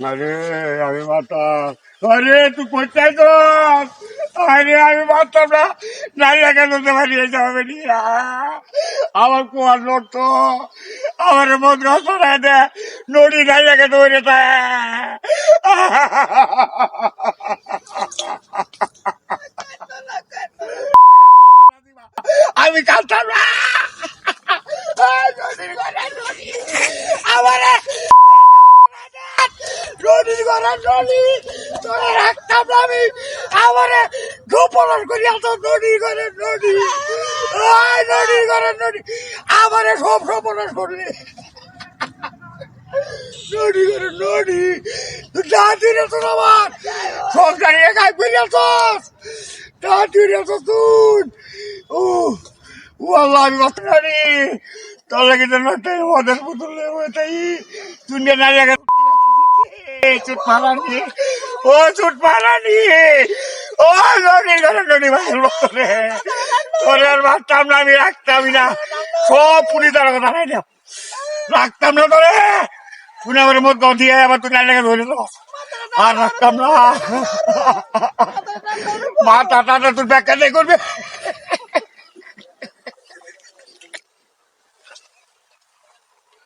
আরে আমি আরে, তুই কোথায় তো আরে আমি মারতাম না নারীরা কেন তো বাড়িয়ে যাবে আমার কুয়ার লোক তো, আমার মন গাছ দে নড়ি নারীরাকে ধরে আমি কাঁদতাম না। আমার তোরা না তো নদীর ঘরে আমার সব সপনাশ করলি নদী ঘরে নদী যা দিলে তোর আমার সংসারে একাই পেরিয়াছস যা দিলে তুই ও আল্লাহ আমি মদের বোতল হয়ে তাই। তুই নারী চুট ও ও না, আমি রাখতাম না। সব পুরি তার কথা নাই না রাখতাম না তোরে। পুনে আমার মত দিয়ে আবার তুই নাইলে ধরে তো আর রাখতাম না। মাথা টাটা তোর ব্যাখ্যা দিয়ে করবে।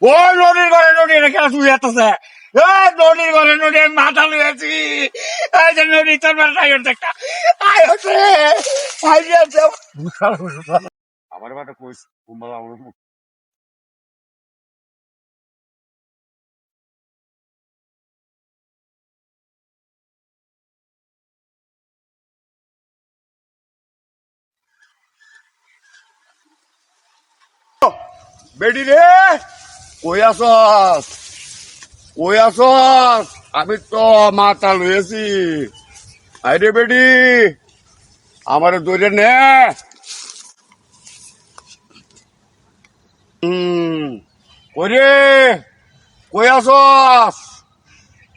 ওই নদীর ঘরে নদী শুয়ে আসতেছে এই নদীর ঘরে নদী আমি মাথা লুয়েছি। এই যে নদী তোর মাথা আয় একটা আয় হচ্ছে আয় আছে আমার মাথা কইস কুম্বালা আমার বেডি রে কই আসস কই আসস আমি তো মাথা লুয়েছি। আরে বেডি আমার দৌড়ে নে। হুম কই আসস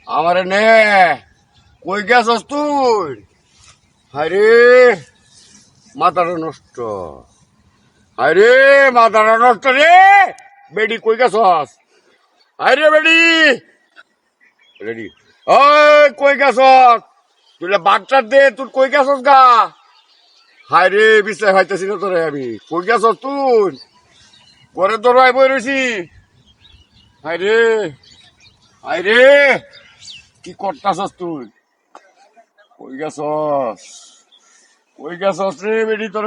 আমারে নে। কই গেছস তুই? আরে মাথাটা নষ্ট। আরে মাথাটা নষ্ট রে। বেডি কই গেছস? আরে বেডি রেডি ওই কই গেছস তুই বাচ্চা দে তুই কই গেছস গা হায় রে বিশ্বাস হাইতেছি না তোরে আমি কই গেছস তুই ঘরে তোর ভাই বই রয়েছি হায় রে হায় রে কি করতাছস তুই কই গেছস কই গেছস রে বেডি তোর